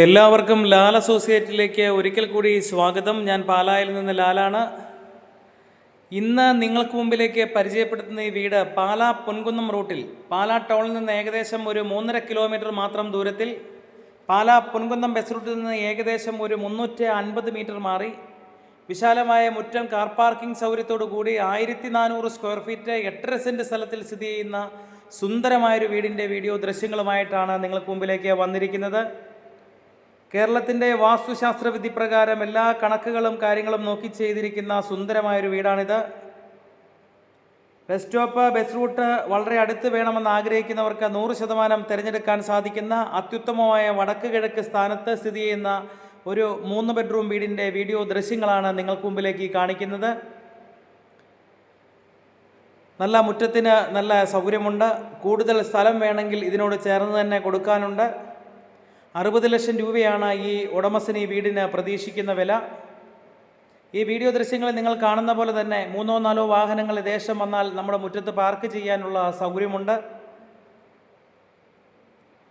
എല്ലാവർക്കും ലാൽ അസോസിയേറ്റിലേക്ക് ഒരിക്കൽ കൂടി സ്വാഗതം. ഞാൻ പാലായിൽ നിന്ന് ലാലാണ്. ഇന്ന് നിങ്ങൾക്ക് മുമ്പിലേക്ക് പരിചയപ്പെടുത്തുന്ന ഈ വീട് പാലാ പൊൻകുന്നം റൂട്ടിൽ. പാലാ ടൗണിൽ നിന്ന് ഏകദേശം ഒരു മൂന്നര കിലോമീറ്റർ മാത്രം ദൂരത്തിൽ. പാലാ പൊൻകുന്നം ബസ് റൂട്ടിൽ നിന്ന് ഏകദേശം ഒരു മുന്നൂറ്റി അൻപത് മീറ്റർ മാറി. വിശാലമായ മുറ്റം കാർ പാർക്കിംഗ് സൗകര്യത്തോടു കൂടി ആയിരത്തി നാനൂറ് സ്ക്വയർ ഫീറ്റ് എട്ടര സെന്റ് സ്ഥലത്തിൽ സ്ഥിതി ചെയ്യുന്ന സുന്ദരമായൊരു വീടിന്റെ വീഡിയോ ദൃശ്യങ്ങളുമായിട്ടാണ് നിങ്ങൾക്ക് മുമ്പിലേക്ക് വന്നിരിക്കുന്നത്. കേരളത്തിന്റെ വാസ്തുശാസ്ത്ര വിധി പ്രകാരം എല്ലാ കണക്കുകളും കാര്യങ്ങളും നോക്കി ചെയ്തിരിക്കുന്ന സുന്ദരമായൊരു വീടാണിത്. ബസ് സ്റ്റോപ്പ് ബസ് റൂട്ട് വളരെ അടുത്ത് വേണമെന്ന് ആഗ്രഹിക്കുന്നവർക്ക് നൂറ് ശതമാനം തിരഞ്ഞെടുക്കാൻ സാധിക്കുന്ന അത്യുത്തമമായ വടക്ക് കിഴക്ക് സ്ഥാനത്ത് സ്ഥിതി ചെയ്യുന്ന ഒരു മൂന്ന് ബെഡ്റൂം വീടിന്റെ വീഡിയോ ദൃശ്യങ്ങളാണ് നിങ്ങൾക്ക് മുമ്പിലേക്ക് കാണിക്കുന്നത്. നല്ല മുറ്റത്തിന് നല്ല സൗകര്യമുണ്ട്. കൂടുതൽ സ്ഥലം വേണമെങ്കിൽ ഇതിനോട് ചേർന്ന് തന്നെ കൊടുക്കാനുണ്ട്. അറുപത് ലക്ഷം രൂപയാണ് ഈ ഉടമസ്ഥന് ഈ വീടിന് പ്രതീക്ഷിക്കുന്ന വില. ഈ വീഡിയോ ദൃശ്യങ്ങളിൽ നിങ്ങൾ കാണുന്ന പോലെ തന്നെ മൂന്നോ നാലോ വാഹനങ്ങൾ ദേശം വന്നാൽ നമ്മുടെ മുറ്റത്ത് പാർക്ക് ചെയ്യാനുള്ള സൗകര്യമുണ്ട്.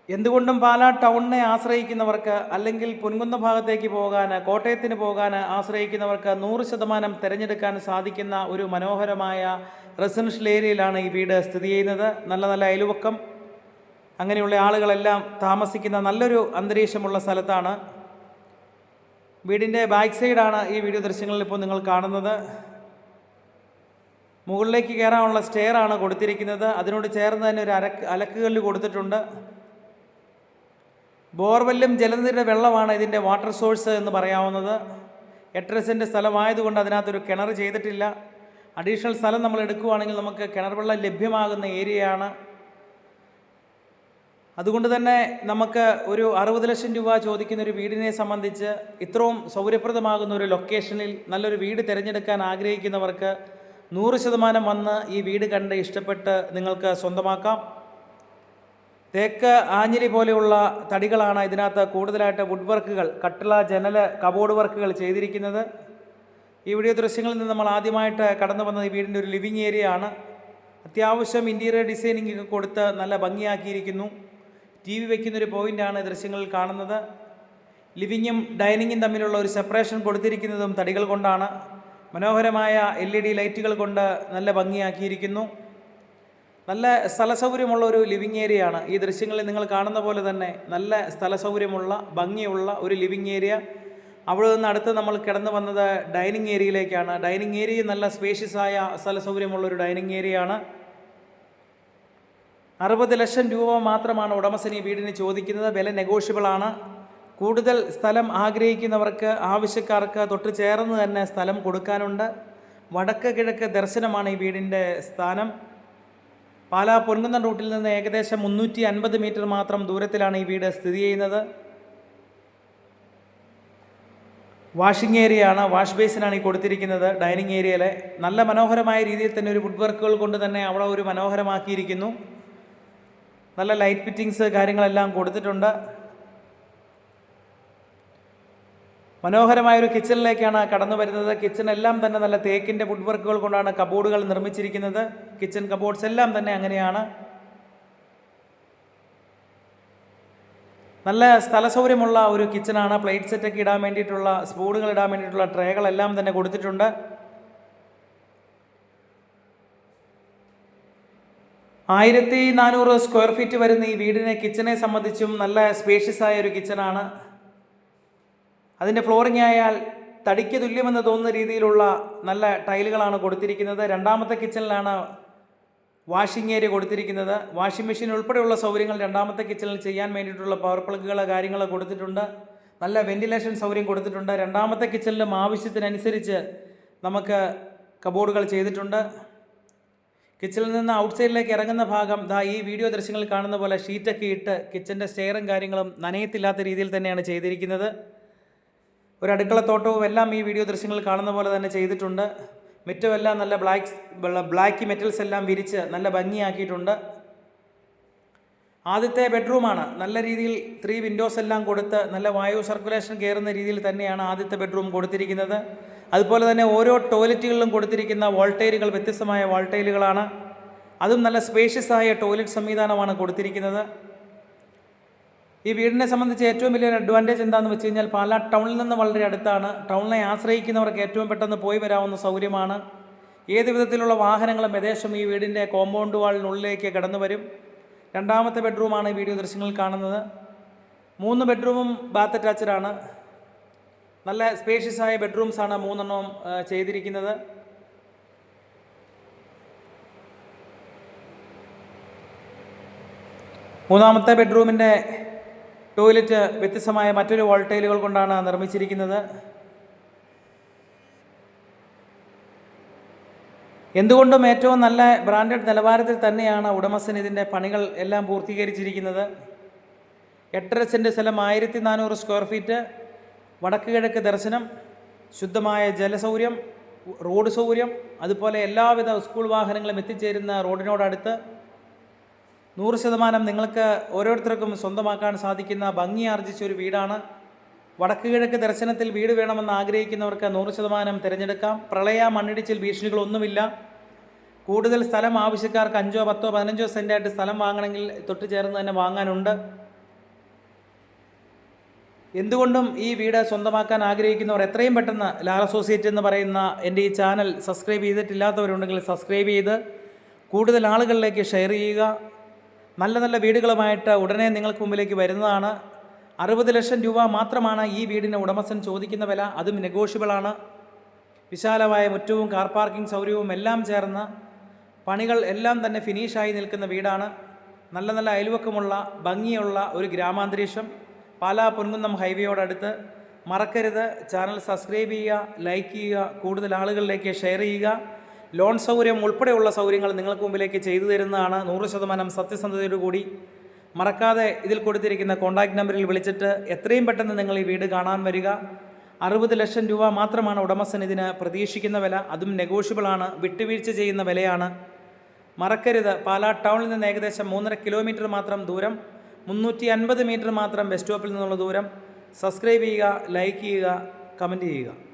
എന്തുകൊണ്ടും പാലാ ടൗണിനെ ആശ്രയിക്കുന്നവർക്ക് അല്ലെങ്കിൽ പൊൻകുന്ന ഭാഗത്തേക്ക് പോകാൻ കോട്ടയത്തിന് പോകാൻ ആശ്രയിക്കുന്നവർക്ക് നൂറ് ശതമാനം തിരഞ്ഞെടുക്കാൻ സാധിക്കുന്ന ഒരു മനോഹരമായ റെസിഡൻഷ്യൽ ഏരിയയിലാണ് ഈ വീട് സ്ഥിതി ചെയ്യുന്നത്. നല്ല നല്ല അയൽവക്കം. അങ്ങനെയുള്ള ആളുകളെല്ലാം താമസിക്കുന്ന നല്ലൊരു അന്തരീക്ഷമുള്ള സ്ഥലത്താണ്. വീടിന്റെ ബാക്ക് സൈഡാണ് ഈ വീഡിയോ ദൃശ്യങ്ങളിൽ ഇപ്പോൾ നിങ്ങൾ കാണുന്നത്. മുകളിലേക്ക് കയറാനുള്ള സ്റ്റെയർ ആണ് കൊടുത്തിരിക്കുന്നത്. അതിനോട് ചേർന്ന് തന്നെ ഒരു അരക്ക് അലക്കുകല്ല് കൊടുത്തിട്ടുണ്ട്. ബോർവെല്ലും ജലനിധിയുടെ വെള്ളമാണ് ഇതിന്റെ വാട്ടർ സോഴ്സ് എന്ന് പറയാവുന്നത്. എട്ടര സെന്റ് സ്ഥലമായതുകൊണ്ട് അതിനകത്തൊരു കിണർ ചെയ്തിട്ടില്ല. അഡീഷണൽ സ്ഥലം നമ്മൾ എടുക്കുകയാണെങ്കിൽ നമുക്ക് കിണർ വെള്ളം ലഭ്യമാകുന്ന ഏരിയയാണ്. അതുകൊണ്ട് തന്നെ നമുക്ക് ഒരു അറുപത് ലക്ഷം രൂപ ചോദിക്കുന്ന ഒരു വീടിനെ സംബന്ധിച്ച് ഇത്രയും സൗകര്യപ്രദമാകുന്ന ഒരു ലൊക്കേഷനിൽ നല്ലൊരു വീട് തിരഞ്ഞെടുക്കാൻ ആഗ്രഹിക്കുന്നവർക്ക് നൂറ് ശതമാനം വന്ന് ഈ വീട് കണ്ട് ഇഷ്ടപ്പെട്ട് നിങ്ങൾക്ക് സ്വന്തമാക്കാം. തേക്ക് ആഞ്ഞിലി പോലെയുള്ള തടികളാണ് ഇതിനകത്ത് കൂടുതലായിട്ട് വുഡ് വർക്കുകൾ കട്ടിള ജനൽ കബോർഡ് വർക്കുകൾ ചെയ്തിരിക്കുന്നത്. ഈ വീഡിയോ ദൃശ്യങ്ങളിൽ നിന്ന് നമ്മൾ ആദ്യമായിട്ട് കടന്നു വന്നത് ഈ വീടിന്റെ ഒരു ലിവിങ് ഏരിയ ആണ്. അത്യാവശ്യം ഇന്റീരിയർ ഡിസൈനിങ് ഒക്കെ കൊടുത്ത് നല്ല ഭംഗിയാക്കിയിരിക്കുന്നു. ടി വി വയ്ക്കുന്നൊരു പോയിന്റാണ് ദൃശ്യങ്ങളിൽ കാണുന്നത്. ലിവിങ്ങും ഡൈനിങ്ങും തമ്മിലുള്ള ഒരു സെപ്പറേഷൻ കൊടുത്തിരിക്കുന്നതും തടികൾ കൊണ്ടാണ്. മനോഹരമായ എൽ ഇ ഡി ലൈറ്റുകൾ കൊണ്ട് നല്ല ഭംഗിയാക്കിയിരിക്കുന്നു. നല്ല സ്ഥല സൗകര്യമുള്ള ഒരു ലിവിങ് ഏരിയയാണ്. ഈ ദൃശ്യങ്ങളിൽ നിങ്ങൾ കാണുന്ന പോലെ തന്നെ നല്ല സ്ഥല സൗകര്യമുള്ള ഭംഗിയുള്ള ഒരു ലിവിങ് ഏരിയ. അവിടെ നിന്ന് അടുത്ത് നമ്മൾ കിടന്നു വന്നത് ഡൈനിങ് ഏരിയയിലേക്കാണ്. ഡൈനിങ് ഏരിയ നല്ല സ്പേഷ്യസായ ആയ സ്ഥല സൗകര്യമുള്ള ഒരു ഡൈനിങ് ഏരിയയാണ്. അറുപത് ലക്ഷം രൂപ മാത്രമാണ് ഉടമസ്ഥൻ ഈ വീടിന് ചോദിക്കുന്നത്. വില നെഗോഷ്യബിൾ ആണ്. കൂടുതൽ സ്ഥലം ആഗ്രഹിക്കുന്നവർക്ക് ആവശ്യക്കാർക്ക് തൊട്ട് ചേർന്ന് തന്നെ സ്ഥലം കൊടുക്കാനുണ്ട്. വടക്ക് കിഴക്ക് ദർശനമാണ് ഈ വീടിന്റെ സ്ഥാനം. പാലാ പൊൻകുന്നം റൂട്ടിൽ നിന്ന് ഏകദേശം മുന്നൂറ്റി അൻപത് മീറ്റർ മാത്രം ദൂരത്തിലാണ് ഈ വീട് സ്ഥിതി ചെയ്യുന്നത്. വാഷിംഗ് ഏരിയ ആണ് വാഷ് ബേസിനാണ് ഈ കൊടുത്തിരിക്കുന്നത് ഡൈനിങ് ഏരിയയിലെ. നല്ല മനോഹരമായ രീതിയിൽ തന്നെ ഒരു വുഡ് വർക്കുകൾ കൊണ്ട് തന്നെ അവിടെ ഒരു മനോഹരമാക്കിയിരിക്കുന്നു. നല്ല ലൈറ്റ് ഫിറ്റിങ്സ് കാര്യങ്ങളെല്ലാം കൊടുത്തിട്ടുണ്ട്. മനോഹരമായൊരു കിച്ചണിലേക്കാണ് കടന്നു വരുന്നത്. കിച്ചൺ എല്ലാം തന്നെ നല്ല തേക്കിന്റെ വുഡ് വർക്കുകൾ കൊണ്ടാണ് കബോർഡുകൾ നിർമ്മിച്ചിരിക്കുന്നത്. കിച്ചൺ കബോർഡ്സ് എല്ലാം തന്നെ അങ്ങനെയാണ്. നല്ല സ്ഥല സൗകര്യമുള്ള ഒരു കിച്ചണാണ് പ്ലേറ്റ് സെറ്റൊക്കെ ഇടാൻ വേണ്ടിയിട്ടുള്ള സ്പൂണുകൾ ഇടാൻ വേണ്ടിയിട്ടുള്ള ട്രേകളെല്ലാം തന്നെ കൊടുത്തിട്ടുണ്ട്. ആയിരത്തി നാനൂറ് സ്ക്വയർ ഫീറ്റ് വരുന്ന ഈ വീടിനെ കിച്ചനെ സംബന്ധിച്ചും നല്ല സ്പേഷ്യസ് ആയ ഒരു കിച്ചണാണ് അതിന്റെ ഫ്ലോറിംഗ് ആയാൽ തടിക്ക് തുല്യമെന്ന് തോന്നുന്ന രീതിയിലുള്ള നല്ല ടൈലുകളാണ് കൊടുത്തിരിക്കുന്നത്. രണ്ടാമത്തെ കിച്ചണിലാണ് വാഷിംഗ് ഏരിയ കൊടുത്തിരിക്കുന്നത്. വാഷിംഗ് മെഷീൻ ഉൾപ്പെടെയുള്ള സൗകര്യങ്ങൾ രണ്ടാമത്തെ കിച്ചണിൽ ചെയ്യാൻ വേണ്ടിയിട്ടുള്ള പവർ പ്ലഗുകൾ കാര്യങ്ങൾ കൊടുത്തിട്ടുണ്ട്. നല്ല വെന്റിലേഷൻ സൗകര്യം കൊടുത്തിട്ടുണ്ട്. രണ്ടാമത്തെ കിച്ചണിലും ആവശ്യത്തിനനുസരിച്ച് നമുക്ക് കബോർഡുകൾ ചെയ്തിട്ടുണ്ട്. കിച്ചണിൽ നിന്ന് ഔട്ട് സൈഡിലേക്ക് ഇറങ്ങുന്ന ഭാഗം ദാ ഈ വീഡിയോ ദൃശ്യങ്ങളിൽ കാണുന്ന പോലെ ഷീറ്റൊക്കെ ഇട്ട് കിച്ചന്റെ സ്റ്റെയറും കാര്യങ്ങളും നനയത്തില്ലാത്ത രീതിയിൽ തന്നെയാണ് ചെയ്തിരിക്കുന്നത്. ഒരു അടുക്കളത്തോട്ടവും എല്ലാം ഈ വീഡിയോ ദൃശ്യങ്ങളിൽ കാണുന്ന പോലെ തന്നെ ചെയ്തിട്ടുണ്ട്. മുറ്റമെല്ലാം നല്ല ബ്ലാക്ക് ബ്ലാക്ക് മെറ്റൽസ് എല്ലാം വിരിച്ച് നല്ല ഭംഗിയാക്കിയിട്ടുണ്ട്. ആദ്യത്തെ ബെഡ്റൂമാണ്. നല്ല രീതിയിൽ ത്രീ വിൻഡോസ് എല്ലാം കൊടുത്ത് നല്ല വായു സർക്കുലേഷൻ കയറുന്ന രീതിയിൽ തന്നെയാണ് ആദ്യത്തെ ബെഡ്റൂം കൊടുത്തിരിക്കുന്നത്. അതുപോലെ തന്നെ ഓരോ ടോയ്ലറ്റുകളിലും കൊടുത്തിരിക്കുന്ന വോൾട്ടേലുകൾ വ്യത്യസ്തമായ വോൾട്ടേലുകളാണ് അതും നല്ല സ്പേഷ്യസ് ആയ ടോയ്ലറ്റ് സംവിധാനമാണ് കൊടുത്തിരിക്കുന്നത്. ഈ വീടിനെ സംബന്ധിച്ച് ഏറ്റവും വലിയൊരു അഡ്വാന്റേജ് എന്താണെന്ന് വെച്ച് കഴിഞ്ഞാൽ പാലാ ടൗണിൽ നിന്ന് വളരെ അടുത്താണ്. ടൗണിനെ ആശ്രയിക്കുന്നവർക്ക് ഏറ്റവും പെട്ടെന്ന് പോയി വരാവുന്ന സൗകര്യമാണ്. ഏത് വിധത്തിലുള്ള വാഹനങ്ങളും ഏകദേശം ഈ വീടിന്റെ കോമ്പൗണ്ട് വാളിനുള്ളിലേക്ക് കടന്നു വരും രണ്ടാമത്തെ ബെഡ്റൂമാണ് വീഡിയോ ദൃശ്യങ്ങളിൽ കാണുന്നത്. മൂന്ന് ബെഡ്റൂമും ബാത്ത് അറ്റാച്ച്ഡ് ആണ്. നല്ല സ്പേഷ്യസ് ആയ ബെഡ്റൂംസാണ് മൂന്നെണ്ണവും ചെയ്തിരിക്കുന്നത്. മൂന്നാമത്തെ ബെഡ്റൂമിന്റെ ടോയ്ലറ്റ് വ്യത്യസ്തമായ മറ്റൊരു വോൾട്ടൈലുകൾ കൊണ്ടാണ് നിർമ്മിച്ചിരിക്കുന്നത്. എന്തുകൊണ്ടും ഏറ്റവും നല്ല ബ്രാൻഡഡ് നിലവാരത്തിൽ തന്നെയാണ് ഉടമസ്ഥൻ ഇതിന്റെ പണികൾ എല്ലാം പൂർത്തീകരിച്ചിരിക്കുന്നത്. എട്ടര സെന്റ് സ്ഥലം ആയിരത്തി നാനൂറ് സ്ക്വയർ ഫീറ്റ് വടക്ക് കിഴക്ക് ദർശനം ശുദ്ധമായ ജലസൗകര്യം റോഡ് സൗകര്യം അതുപോലെ എല്ലാവിധ സ്കൂൾ വാഹനങ്ങളും എത്തിച്ചേരുന്ന റോഡിനോടടുത്ത് നൂറ് ശതമാനം നിങ്ങൾക്ക് ഓരോരുത്തർക്കും സ്വന്തമാക്കാൻ സാധിക്കുന്ന ഭംഗി ആർജിച്ച ഒരു വീടാണ് വടക്ക് കിഴക്ക് ദർശനത്തിൽ വീട് വേണമെന്ന് ആഗ്രഹിക്കുന്നവർക്ക് നൂറ് ശതമാനം തിരഞ്ഞെടുക്കാം. പ്രളയ മണ്ണിടിച്ചിൽ ഭീഷണികളൊന്നുമില്ല. കൂടുതൽ സ്ഥലം ആവശ്യക്കാർക്ക് അഞ്ചോ പത്തോ പതിനഞ്ചോ സെന്റായിട്ട് സ്ഥലം വാങ്ങണമെങ്കിൽ തൊട്ട് ചേർന്ന് തന്നെ വാങ്ങാനുണ്ട്. എന്തുകൊണ്ടും ഈ വീട് സ്വന്തമാക്കാൻ ആഗ്രഹിക്കുന്നവർ എത്രയും പെട്ടെന്ന് ലാൽ അസോസിയേറ്റ് എന്ന് പറയുന്ന എന്റെ ഈ ചാനൽ സബ്സ്ക്രൈബ് ചെയ്തിട്ടില്ലാത്തവരുണ്ടെങ്കിൽ സബ്സ്ക്രൈബ് ചെയ്ത് കൂടുതൽ ആളുകളിലേക്ക് ഷെയർ ചെയ്യുക. നല്ല നല്ല വീടുകളുമായിട്ട് ഉടനെ നിങ്ങൾക്ക് മുമ്പിലേക്ക് വരുന്നതാണ്. അറുപത് ലക്ഷം രൂപ മാത്രമാണ് ഈ വീടിന് ഉടമസ്ഥൻ ചോദിക്കുന്ന വില. അതും നെഗോഷ്യബിളാണ് വിശാലമായ മുറ്റവും കാർ പാർക്കിംഗ് സൗകര്യവും എല്ലാം ചേർന്ന് പണികൾ എല്ലാം തന്നെ ഫിനിഷായി നിൽക്കുന്ന വീടാണ്. നല്ല നല്ല അയൽവക്കമുള്ള ഭംഗിയുള്ള ഒരു ഗ്രാമാന്തരീക്ഷം. പാലാ പൊൻകുന്നം ഹൈവേയോടടുത്ത്. മറക്കരുത്. ചാനൽ സബ്സ്ക്രൈബ് ചെയ്യുക ലൈക്ക് ചെയ്യുക കൂടുതൽ ആളുകളിലേക്ക് ഷെയർ ചെയ്യുക. ലോൺ സൗകര്യം ഉൾപ്പെടെയുള്ള സൗകര്യങ്ങൾ നിങ്ങൾക്ക് മുമ്പിലേക്ക് ചെയ്തു തരുന്നതാണ് നൂറ് ശതമാനം സത്യസന്ധതയോടുകൂടി. മറക്കാതെ ഇതിൽ കൊടുത്തിരിക്കുന്ന കോൺടാക്റ്റ് നമ്പറിൽ വിളിച്ചിട്ട് എത്രയും പെട്ടെന്ന് നിങ്ങൾ ഈ വീട് കാണാൻ വരിക. അറുപത് ലക്ഷം രൂപ മാത്രമാണ് ഉടമസ്ഥൻ ഇതിന് പ്രതീക്ഷിക്കുന്ന വില. അതും നെഗോഷ്യബിളാണ് വിട്ടുവീഴ്ച ചെയ്യുന്ന വിലയാണ്. മറക്കരുത്. പാലാ ടൗണിൽ നിന്ന് ഏകദേശം മൂന്നര കിലോമീറ്റർ മാത്രം ദൂരം. മുന്നൂറ്റി അൻപത് മീറ്റർ മാത്രം ബസ് സ്റ്റോപ്പിൽ നിന്നുള്ള ദൂരം. സബ്സ്ക്രൈബ് ചെയ്യുക ലൈക്ക് ചെയ്യുക കമന്റ് ചെയ്യുക.